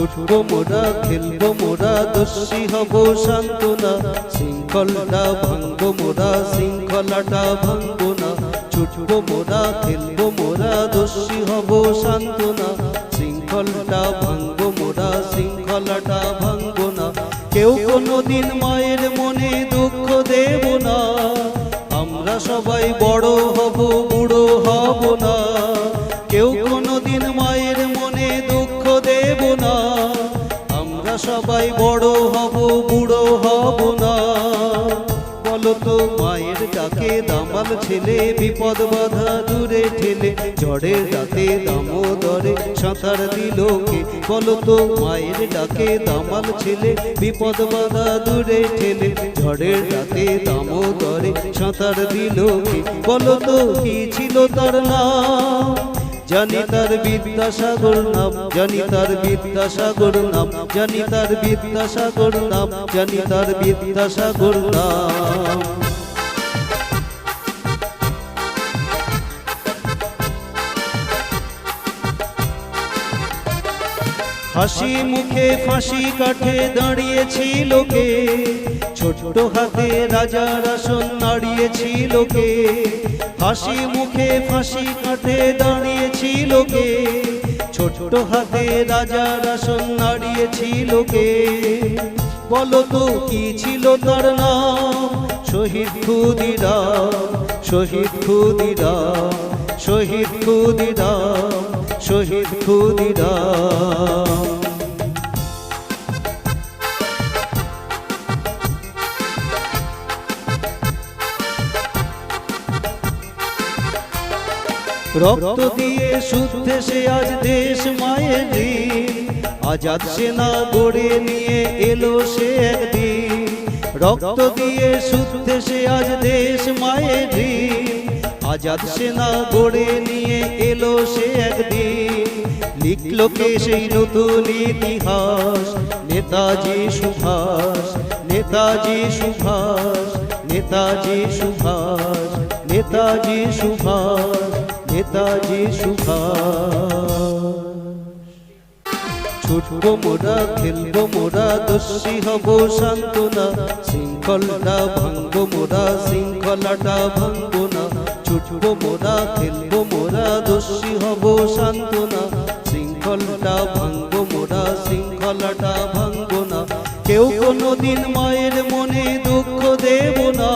ছুটবো মোরা, খেলব মোরা দোষী হব সান্ত্বনা। শৃঙ্খলটা ভাঙবো মোরা, শৃঙ্খলাটা ভাঙবো না। ছুটবো মোরা, খেলব মোরা দোষী হব সান্ত্বনা। শৃঙ্খলটা ভাঙবো মোরা, শৃঙ্খলাটা ভাঙবো না। কেউ কোনোদিন মায়ের মনে দুঃখ দেব না। আমরা সবাই বড় হব, বুড়ো হব না। তো মায়ের ডাকে দামাল ছেলে বিপদ বাধা দূরে ঠেলে, ঝড়ের রাতে দামোদরে সাঁতার দিল কে? বলো তো, মায়ের ডাকে দামাল ছেলে বিপদ বাধা দূরে ঠেলে, ঝড়ের রাতে দামোদরে সাঁতার দিল কে? বলো তো, কি ছিল তার নাম? জানি তার বিদ্যাসাগর নাম জনিতার বিদ্যাসাগর নাম জনিতার বিদ্যাসাগর নাম জনিতার বিদ্যাসাগর নাম। হাসি মুখে ফাঁসি কাঠে দাঁড়িয়েছিল কে ছোট্ট হাতে রাজার আসন নাড়িয়েছিল কে হাসি মুখে ফাঁসি কাঠে দাঁড়িয়েছিল কে ছোট্ট হাতে রাজার আসন নাড়িয়েছিল কে বলো তো, কি ছিল তার নাম? শহীদ ক্ষুদিরাম শহীদ ক্ষুদিরাম শহীদ ক্ষুদিরাম। শহীদ ক্ষুদিরাম রক্ত দিয়ে শুদ্ধে সে আজ দেশ মায়ের ঋণ আজাদ সেনা গড়ে নিয়ে এলো সে একদিন রক্ত দিয়ে শুদ্ধে সে আজ দেশ মায়ের ঋণ আজাদ সেনা গড়ে নিয়ে এলো সে একদিন। লিখলো কে সেই নতুন ইতিহাস? নেতাজি সুভাষ নেতাজি সুভাষ নেতাজি সুভাষ নেতাজি সুভাষ নেতাজি সুভাষ। ছুটবো মোরা, খেলব মোরা দোষী হব সান্ত্বনা। শৃঙ্খলটা ভাঙবো মোরা, শৃঙ্খলাটা ভাঙবো না ছুটবো মোরা খেলব মোরা দোষী হব, সান্ত্বনা। শৃঙ্খলটা ভাঙব মোরা শৃঙ্খলাটা ভাঙব না। কেউ কোনোদিন মায়ের মনে দুঃখ দেব না।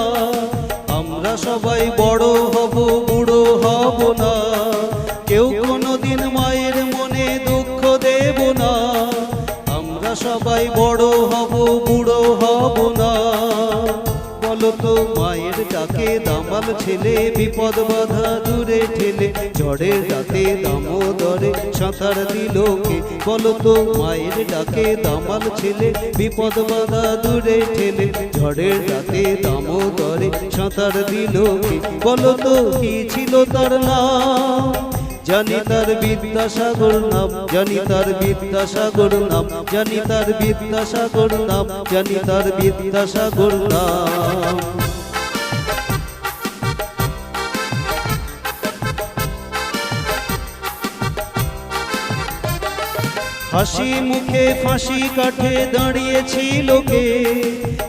আমরা সবাই বড় হব, বুড়ো হব তো মায়ের ডাকে দামাল ছেলে, বিপদ বাধা দূরে ঠেলে। ঝড়ের রাতে দামোদরে সাঁতার দিল কে? বলো তো মায়ের ডাকে দামাল ছেলে, বিপদ বাধা দূরে ঠেলে। ঝড়ের রাতে দামোদরে সাঁতার দিল কে? বলো তো কি ছিল তার নাম? জানি তার বিদ্যাসাগর নাম জানি তার বিদ্যাসাগর নাম জানি তার বিদ্যাসাগর নাম জানি তার বিদ্যাসাগর নাম। হাসি মুখে ফাঁসি কাঠে দাঁড়িয়েছিল কে?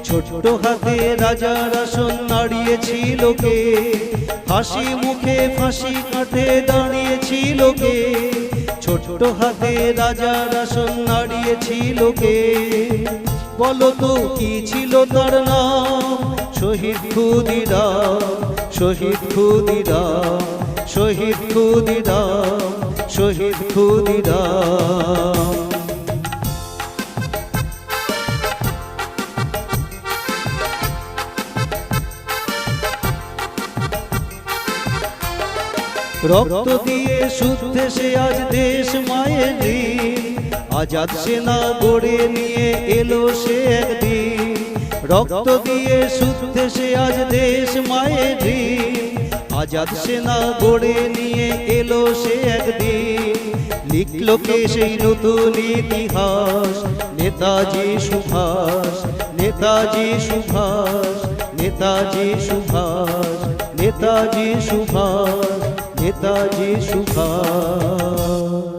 ছোট্ট হাতে রাজার আসন নাড়িয়েছিল কে? হাসি মুখে ফাঁসি কাঠে দাঁড়িয়েছিল কে? ছোট্ট হাতে রাজার আসন নাড়িয়েছিল কে? বলো তো, কি ছিল তার নাম? শহীদ ক্ষুদিরাম শহীদ ক্ষুদিরাম শহীদ শহীদ রক্ত দিয়ে শুদ্ধে সে আজ দেশ মায়ের আজাদ সেনা গড়ে নিয়ে এলো সে একদিন। রক্ত দিয়ে শুদ্ধে সে আজ দেশ মায়ের আজাদ সেনা গড়ে নিয়ে এলো সে লিখলো কে সেই নতুন ইতিহাস। নেতাজি সুভাষ নেতাজি সুভাষ নেতাজি সুভাষ নেতাজি সুভাষ নেতাজি সুভাষ।